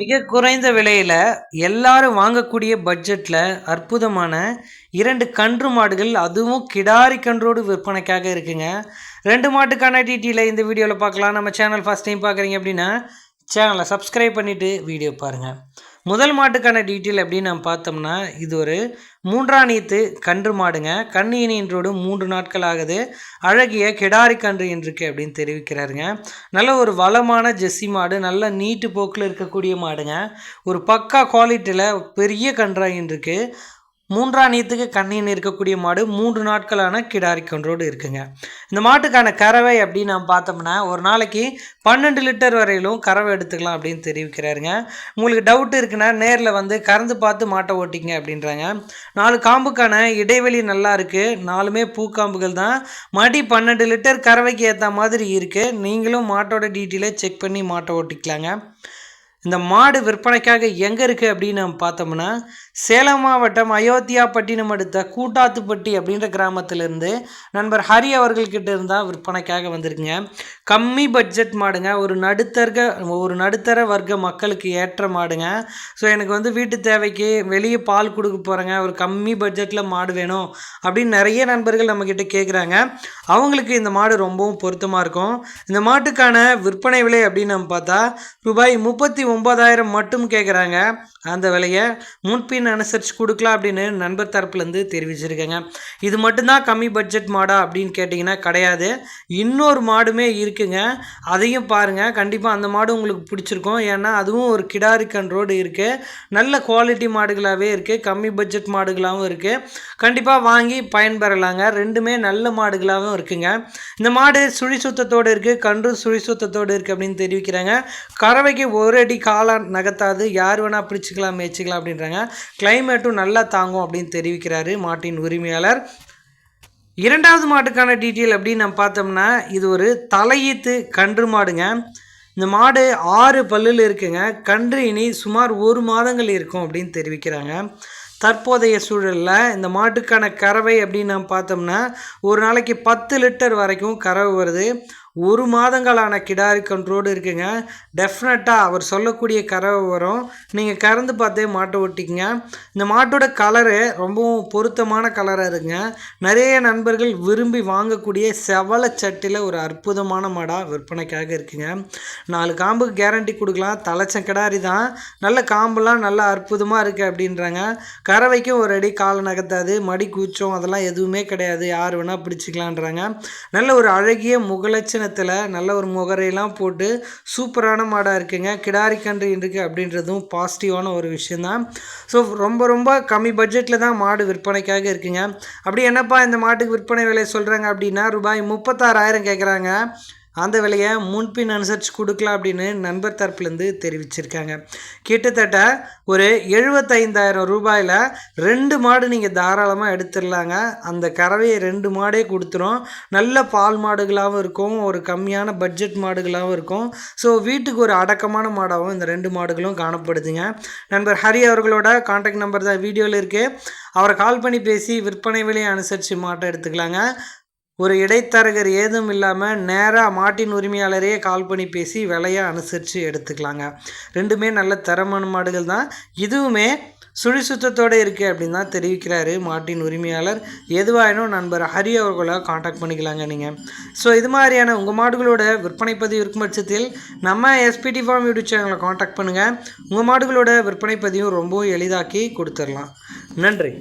மிக குறைந்த விலையில் எல்லாரும் வாங்கக்கூடிய பட்ஜெட்டில் அற்புதமான இரண்டு கன்று மாடுகள் அதுவும் கிடாரி கன்றோடு விற்பனைக்காக இருக்குங்க. ரெண்டு மாட்டுக்கான டீட்டெயிலை இந்த வீடியோவில் பார்க்கலாம். நம்ம சேனல் ஃபஸ்ட் டைம் பார்க்குறீங்க அப்படின்னா சேனலை சப்ஸ்கிரைப் பண்ணிவிட்டு வீடியோ பாருங்கள் முதல் மாட்டுக்கான டீட்டெயில் அப்படின்னு நம்ம பார்த்தோம்னா இது ஒரு மூன்றாணித்து கன்று மாடுங்க. கண்ணீனின்றோடு மூன்று நாட்கள் ஆகுது. அழகிய கெடாரி கன்று இருக்கு அப்படின்னு தெரிவிக்கிறாருங்க. நல்ல ஒரு வளமான ஜெஸ்ஸி மாடு நல்ல நீட்டு போக்கில் இருக்கக்கூடிய மாடுங்க. ஒரு பக்கா குவாலிட்டியில் பெரிய கன்றாக இருக்கு மூன்றாம் நீத்துக்கு கண்ணின் இருக்கக்கூடிய மாடு மூன்று நாட்களான கிடாரி கன்றோடு இருக்குங்க. இந்த மாட்டுக்கான கறவை அப்படின்னு நம்ம பார்த்தோம்னா ஒரு நாளைக்கு பன்னெண்டு லிட்டர் வரையிலும் கறவை எடுத்துக்கலாம் அப்படின்னு தெரிவிக்கிறாருங்க. உங்களுக்கு டவுட் இருக்குன்னா நேரில் வந்து கறந்து பார்த்து மாட்டை ஓட்டிங்க அப்படின்றாங்க. நாலு காம்புக்கான இடைவெளி நல்லா இருக்குது நாலுமே பூக்காம்புகள் தான். மடி பன்னெண்டு லிட்டர் கறவைக்கு ஏற்ற மாதிரி இருக்குது நீங்களும் மாட்டோட டீட்டெயிலை செக் பண்ணி மாட்டை ஓட்டிக்கலாங்க. இந்த மாடு விற்பனைக்காக எங்கே இருக்குது அப்படின்னு நம்ம பார்த்தோம்னா சேலம் மாவட்டம் அயோத்தியாப்பட்டினம் அடுத்த கூட்டாத்துப்பட்டி அப்படின்ற கிராமத்திலேருந்து நண்பர் ஹரி அவர்கள்கிட்ட இருந்தால் விற்பனைக்காக வந்திருக்குங்க. கம்மி பட்ஜெட் மாடுங்க. ஒரு நடுத்தர்க ஒரு நடுத்தர வர்க்க மக்களுக்கு ஏற்ற மாடுங்க. ஸோ எனக்கு வந்து வீட்டு தேவைக்கு வெளியே பால் கொடுக்க போகிறேங்க ஒரு கம்மி பட்ஜெட்டில் மாடு வேணும் அப்படின்னு நிறைய நண்பர்கள் நம்மக்கிட்ட கேட்குறாங்க அவங்களுக்கு இந்த மாடு ரொம்பவும் பொருத்தமாக இருக்கும். இந்த மாட்டுக்கான விற்பனை விலை அப்படின்னு நம்ம பார்த்தா ரூபாய் முப்பத்தி ஒம்பதாயிரம் மட்டும் கேட்குறாங்க அந்த விலையை முன்பின் அனுசரித்து கொடுக்கலாம் அப்படின்னு நண்பர் தரப்புலேருந்து தெரிவிச்சிருக்கேங்க. இது மட்டும்தான் கம்மி பட்ஜெட் மாடா அப்படின்னு கேட்டிங்கன்னா கிடையாது. இன்னொரு மாடுமே இருக்குங்க. அதையும் பாருங்கள் கண்டிப்பாக அந்த மாடு உங்களுக்கு பிடிச்சிருக்கும். ஏன்னா அதுவும் ஒரு கிடாரி ரோடு இருக்குது நல்ல குவாலிட்டி மாடுகளாகவே இருக்குது கம்மி பட்ஜெட் மாடுகளாகவும் இருக்குது கண்டிப்பாக வாங்கி பயன்பெறலாங்க. ரெண்டுமே நல்ல மாடுகளாகவும் இருக்குங்க. இந்த மாடு சுழி சுத்தத்தோடு இருக்குது கன்று சுழி சுத்தத்தோடு இருக்குது அப்படின்னு தெரிவிக்கிறாங்க. கறவைக்கு ஒரு அடி காலம் நகர்த்தாது யார் வேணால் பிடிச்சிக்கலாம் மேய்ச்சிக்கலாம் அப்படின்றாங்க. கிளைமேட்டும் நல்லா தாங்கும் அப்படின்னு தெரிவிக்கிறாரு மாட்டின் உரிமையாளர். இரண்டாவது மாட்டுக்கான டீட்டெயில் அப்படின்னு நம்ம பார்த்தோம்னா இது ஒரு தலையீத்து கன்று மாடுங்க. இந்த மாடு ஆறு பல்லில் இருக்குங்க. கன்று இனி சுமார் ஒரு மாதங்கள் இருக்கும் அப்படின்னு தெரிவிக்கிறாங்க. தற்போதைய சூழலில் இந்த மாட்டுக்கான கறவை அப்படின்னு நம்ம பார்த்தோம்னா ஒரு நாளைக்கு பத்து லிட்டர் வரைக்கும் கறவை வருது. ஒரு மாதங்களான கிடாரி கன்றோடு இருக்குங்க. டெஃபினட்டாக அவர் சொல்லக்கூடிய கறவை வரும் நீங்கள் கறந்து பார்த்தே மாட்டை ஓட்டிக்கங்க இந்த மாட்டோட கலரு ரொம்பவும் பொருத்தமான கலராக இருக்குங்க. நிறைய நண்பர்கள் விரும்பி வாங்கக்கூடிய செவல சட்டியில் ஒரு அற்புதமான மாடாக விற்பனைக்காக இருக்குங்க. நாலு காம்புக்கு கேரண்டி கொடுக்கலாம். தலைச்சம் கிடாரி தான். நல்ல காம்புலாம் நல்லா அற்புதமாக இருக்குது அப்படின்றாங்க. கறவைக்கும் ஒரு அடி காலை நகர்த்தாது. மடி கூச்சம் அதெல்லாம் எதுவுமே கிடையாது. யார் வேணால் பிடிச்சிக்கலான்றாங்க. நல்ல ஒரு அழகிய முகலட்சண சின்னத்தில் நல்ல ஒரு முகரையெல்லாம் போட்டு சூப்பரான மாடாக இருக்குங்க. கிடாரி கன்று இருக்குது அப்படின்றதும் பாசிட்டிவான ஒரு விஷயந்தான் ஸோ ரொம்ப ரொம்ப கம்மி பட்ஜெட்டில் தான் மாடு விற்பனைக்காக இருக்குங்க. அப்படி என்னப்பா இந்த மாட்டுக்கு விற்பனை விலை சொல்கிறாங்க அப்படின்னா ரூபாய் முப்பத்தாறாயிரம் கேட்குறாங்க அந்த விலையை முன்பின் அனுசரித்து கொடுக்கலாம் அப்படின்னு நண்பர் தரப்புலேருந்து தெரிவிச்சிருக்காங்க. கிட்டத்தட்ட ஒரு எழுபத்தைந்தாயிரம் ரூபாயில் ரெண்டு மாடு நீங்கள் தாராளமாக எடுத்துடலாங்க. அந்த கறவையை ரெண்டு மாடே கொடுத்துரும். நல்ல பால் மாடுகளாகவும் இருக்கும். ஒரு கம்மியான பட்ஜெட் மாடுகளாகவும் இருக்கும். ஸோ வீட்டுக்கு ஒரு அடக்கமான மாடாகவும் இந்த ரெண்டு மாடுகளும் காணப்படுதுங்க. நண்பர் ஹரி அவர்களோட கான்டாக்ட் நம்பர் தான் வீடியோவில் இருக்குது அவரை கால் பண்ணி பேசி விற்பனை விலையை அனுசரித்து மாட்டை எடுத்துக்கலாங்க. ஒரு இடைத்தரகர் ஏதும் இல்லாமல் நேராக மாட்டின் உரிமையாளரையே கால் பண்ணி பேசி விலையை அனுசரித்து எடுத்துக்கலாங்க. ரெண்டுமே நல்ல தரமான மாடுகள் தான். இதுவுமே சுழி சுத்தத்தோடு இருக்குது அப்படின்னு தான் தெரிவிக்கிறாரு மாட்டின் உரிமையாளர். எதுவாயினும் நண்பர் ஹரி அவர்களை காண்டாக்ட் பண்ணிக்கலாங்க நீங்கள் ஸோ இது மாதிரியான உங்கள் மாடுகளோட விற்பனை பதிவு இருக்கும் பட்சத்தில் நம்ம எஸ்பிடி ஃபார்ம் யூடியூப் சேனலை காண்டாக்ட் பண்ணுங்கள் உங்கள் மாடுகளோட விற்பனை பதிவும் ரொம்பவும் எளிதாக்கி கொடுத்துடலாம். நன்றி.